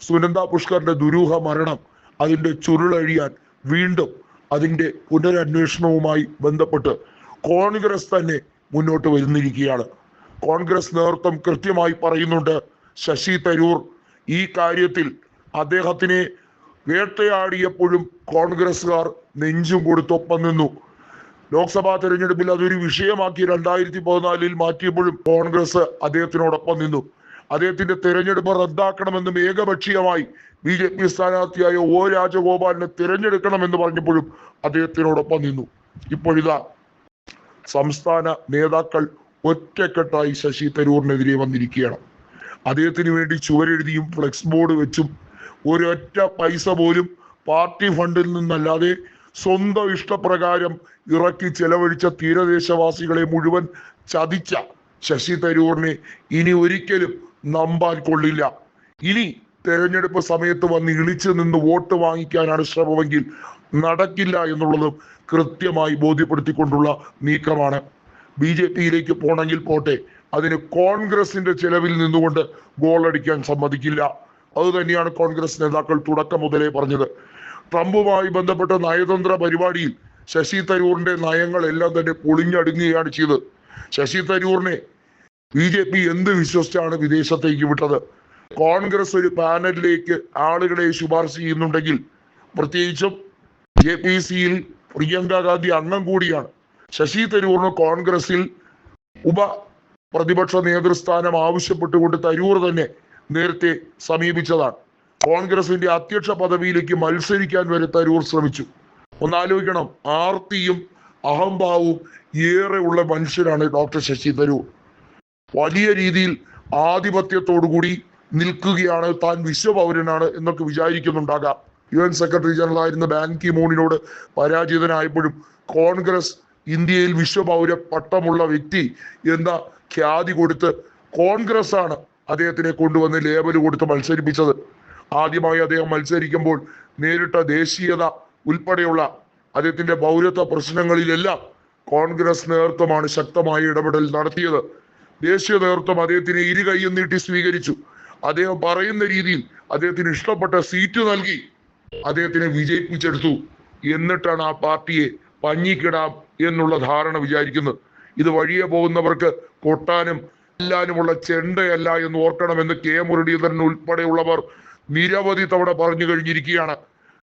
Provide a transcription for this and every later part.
സുനന്ദ പുഷ്കറിന്റെ ദുരൂഹ മരണം അതിന്റെ ചുരുളഴിയാൻ വീണ്ടും അതിന്റെ പുനരന്വേഷണവുമായി ബന്ധപ്പെട്ട് കോൺഗ്രസ് തന്നെ മുന്നോട്ട് വരുന്നിരിക്കുകയാണ്. കോൺഗ്രസ് നേതൃത്വം കൃത്യമായി പറയുന്നുണ്ട് ശശി തരൂർ ഈ കാര്യത്തിൽ അദ്ദേഹത്തിനെ വേട്ടയാടിയപ്പോഴും കോൺഗ്രസ്സുകാർ നെഞ്ചും കൊടുത്തൊപ്പം നിന്നു. ലോക്സഭാ തെരഞ്ഞെടുപ്പിൽ അതൊരു വിഷയമാക്കി രണ്ടായിരത്തി പതിനാലിൽ മാറ്റിയപ്പോഴും കോൺഗ്രസ് അദ്ദേഹത്തിനോടൊപ്പം നിന്നു. അദ്ദേഹത്തിന്റെ തെരഞ്ഞെടുപ്പ് റദ്ദാക്കണമെന്നും ഏകപക്ഷീയമായി ബി ജെ പി സ്ഥാനാർത്ഥിയായ ഒ രാജഗോപാലിനെ തിരഞ്ഞെടുക്കണമെന്ന് പറഞ്ഞപ്പോഴും അദ്ദേഹത്തിനോടൊപ്പം നിന്നു. ഇപ്പോഴിതാ സംസ്ഥാന നേതാക്കൾ ഒറ്റക്കെട്ടായി ശശി തരൂറിനെതിരെ വന്നിരിക്കുകയാണ്. അദ്ദേഹത്തിന് വേണ്ടി ചുവരെഴുതിയും ഫ്ലെക്സ് ബോർഡ് വെച്ചും ഒരൊറ്റ പൈസ പോലും പാർട്ടി ഫണ്ടിൽ നിന്നല്ലാതെ സ്വന്തം ഇഷ്ടപ്രകാരം ഇറക്കി ചെലവഴിച്ച തീരദേശവാസികളെ മുഴുവൻ ചതിച്ച ശശി തരൂറിനെ ഇനി ഒരിക്കലും നമ്പാൻ കൊള്ളില്ല ഇനി തെരഞ്ഞെടുപ്പ് സമയത്ത് വന്ന് ഇളിച്ചു നിന്ന് വോട്ട് വാങ്ങിക്കാനാണ് ശ്രമമെങ്കിൽ നടക്കില്ല എന്നുള്ളതും കൃത്യമായി ബോധ്യപ്പെടുത്തിക്കൊണ്ടുള്ള നീക്കമാണ്. ബി ജെ പിയിലേക്ക് പോണെങ്കിൽ പോട്ടെ അതിന് കോൺഗ്രസിന്റെ ചെലവിൽ നിന്നുകൊണ്ട് ഗോൾ അടിക്കാൻ സമ്മതിക്കില്ല. അത് തന്നെയാണ് കോൺഗ്രസ് നേതാക്കൾ തുടക്കം മുതലേ പറഞ്ഞത്. ട്രംപുമായി ബന്ധപ്പെട്ട നയതന്ത്ര പരിപാടിയിൽ ശശി തരൂറിന്റെ നയങ്ങളെല്ലാം തന്നെ പൊളിഞ്ഞടുങ്ങുകയാണ് ചെയ്തത്. ശശി തരൂറിനെ ബി ജെ പി എന്ത് വിശ്വസിച്ചാണ് വിദേശത്തേക്ക് വിട്ടത്? കോൺഗ്രസ് ഒരു പാനലിലേക്ക് ആളുകളെ ശുപാർശ ചെയ്യുന്നുണ്ടെങ്കിൽ പ്രത്യേകിച്ചും ജെ പി സിയിൽ പ്രിയങ്ക ഗാന്ധി അംഗം കൂടിയാണ്. ശശി തരൂറിന് കോൺഗ്രസിൽ ഉപ പ്രതിപക്ഷ നേതൃസ്ഥാനം ആവശ്യപ്പെട്ടുകൊണ്ട് തരൂർ തന്നെ നേരത്തെ സമീപിച്ചതാണ്. കോൺഗ്രസിന്റെ അധ്യക്ഷ പദവിയിലേക്ക് മത്സരിക്കാൻ വരെ തരൂർ ശ്രമിച്ചു. ഒന്നാലോചിക്കണം ആർത്തിയും അഹംഭാവവും ഏറെ ഉള്ള മനുഷ്യരാണ് ഡോക്ടർ ശശി തരൂർ. വലിയ രീതിയിൽ ആധിപത്യത്തോടുകൂടി നിൽക്കുകയാണ് താൻ വിശ്വപൗരനാണ് എന്നൊക്കെ വിചാരിക്കുന്നുണ്ടാകാം. യു എൻ സെക്രട്ടറി ജനറൽ ആയിരുന്ന ബാൻ കി മൂണിനോട് പരാജിതനായപ്പോഴും കോൺഗ്രസ് ഇന്ത്യയിൽ വിശ്വപൗര പട്ടമുള്ള വ്യക്തി എന്ന ഖ്യാതി കൊടുത്ത് കോൺഗ്രസ് ആണ് അദ്ദേഹത്തിനെ കൊണ്ടുവന്ന് ലേബൽ കൊടുത്ത് മത്സരിപ്പിച്ചത്. ആദ്യമായി അദ്ദേഹം മത്സരിക്കുമ്പോൾ നേരിട്ട ദേശീയത ഉൾപ്പെടെയുള്ള അദ്ദേഹത്തിന്റെ പൗരത്വ പ്രശ്നങ്ങളിലെല്ലാം കോൺഗ്രസ് നേതൃത്വമാണ് ശക്തമായ ഇടപെടൽ നടത്തിയത്. ദേശീയ നേതൃത്വം അദ്ദേഹത്തിനെ ഇരു കൈയും നീട്ടി സ്വീകരിച്ചു. അദ്ദേഹം പറയുന്ന രീതിയിൽ അദ്ദേഹത്തിന് ഇഷ്ടപ്പെട്ട സീറ്റ് നൽകി. അദ്ദേഹത്തിനെ വിജയിപ്പിച്ചെടുത്തു. എന്നിട്ടാണ് ആ പാർട്ടിയെ പഞ്ഞിക്കിടാം എന്നുള്ള ധാരണ വിചാരിക്കുന്നത്. ഇത് വഴിയെ പോകുന്നവർക്ക് കൊട്ടാനും എല്ലാനുമുള്ള ചെണ്ടയല്ല എന്ന് ഓർക്കണമെന്ന് കെ. മുരളീധരൻ ഉൾപ്പെടെയുള്ളവർ നിരവധി തവണ പറഞ്ഞു കഴിഞ്ഞിരിക്കുകയാണ്.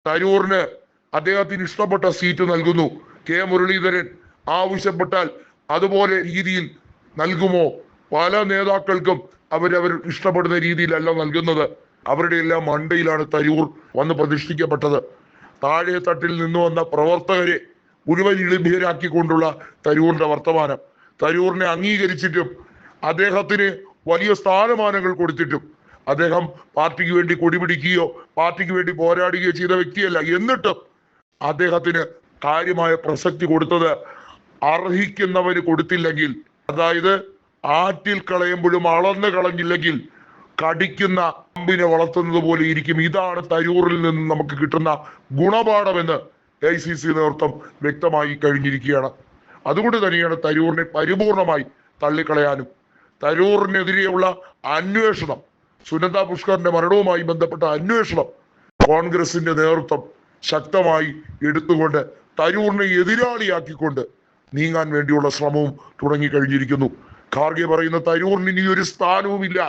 തരൂറിന് അദ്ദേഹത്തിന് ഇഷ്ടപ്പെട്ട സീറ്റ് നൽകുന്നു. കെ. മുരളീധരൻ ആവശ്യപ്പെട്ടാൽ അതുപോലെ രീതിയിൽ നൽകുമോ? പല നേതാക്കൾക്കും അവരവർ ഇഷ്ടപ്പെടുന്ന രീതിയിലല്ല നൽകുന്നത്. അവരുടെ എല്ലാം മണ്ടയിലാണ് തരൂർ വന്ന് പ്രതിഷ്ഠിക്കപ്പെട്ടത്. താഴെ തട്ടിൽ നിന്ന് വന്ന പ്രവർത്തകരെ മുഴുവൻ ഇളിഭ്യരാക്കിക്കൊണ്ടുള്ള തരൂറിന്റെ വർത്തമാനം. തരൂറിനെ അംഗീകരിച്ചിട്ടും അദ്ദേഹത്തിന് വലിയ സ്ഥാനമാനങ്ങൾ കൊടുത്തിട്ടും അദ്ദേഹം പാർട്ടിക്ക് വേണ്ടി കൊടിപിടിക്കുകയോ പാർട്ടിക്ക് വേണ്ടി പോരാടുകയോ ചെയ്ത വ്യക്തിയല്ല. എന്നിട്ടും അദ്ദേഹത്തിന് കാര്യമായ പ്രസക്തി കൊടുത്തത് അർഹിക്കുന്നവന് കൊടുത്തില്ലെങ്കിൽ അതായത് ആറ്റിൽ കളയുമ്പോഴും അളന്ന് കളഞ്ഞില്ലെങ്കിൽ കടിക്കുന്ന അമ്പിനെ വളർത്തുന്നത് പോലെ ഇരിക്കും. ഇതാണ് തരൂറിൽ നിന്ന് നമുക്ക് കിട്ടുന്ന ഗുണപാഠമെന്ന് എ സി സി നേതൃത്വം വ്യക്തമായി കഴിഞ്ഞിരിക്കുകയാണ്. അതുകൊണ്ട് തന്നെയാണ് തരൂറിനെ പരിപൂർണമായി തള്ളിക്കളയാനും തരൂറിനെതിരെയുള്ള അന്വേഷണം സുനന്ദ പുഷ്കറിന്റെ മരണവുമായി ബന്ധപ്പെട്ട അന്വേഷണം കോൺഗ്രസിന്റെ നേതൃത്വം ശക്തമായി എടുത്തുകൊണ്ട് തരൂറിനെ എതിരാളിയാക്കിക്കൊണ്ട് നീങ്ങാൻ വേണ്ടിയുള്ള ശ്രമവും തുടങ്ങിക്കഴിഞ്ഞിരിക്കുന്നു. ഖാർഗെ പറയുന്ന തരൂറിന് ഇനി ഒരു സ്ഥാനവുമില്ല.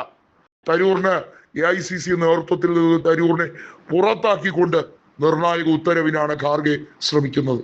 തരൂറിന് എ ഐ സി സി നേതൃത്വത്തിൽ നിന്ന് തരൂറിനെ പുറത്താക്കിക്കൊണ്ട് നിർണായക ഉത്തരവിനാണ് ഖാർഗെ ശ്രമിക്കുന്നത്.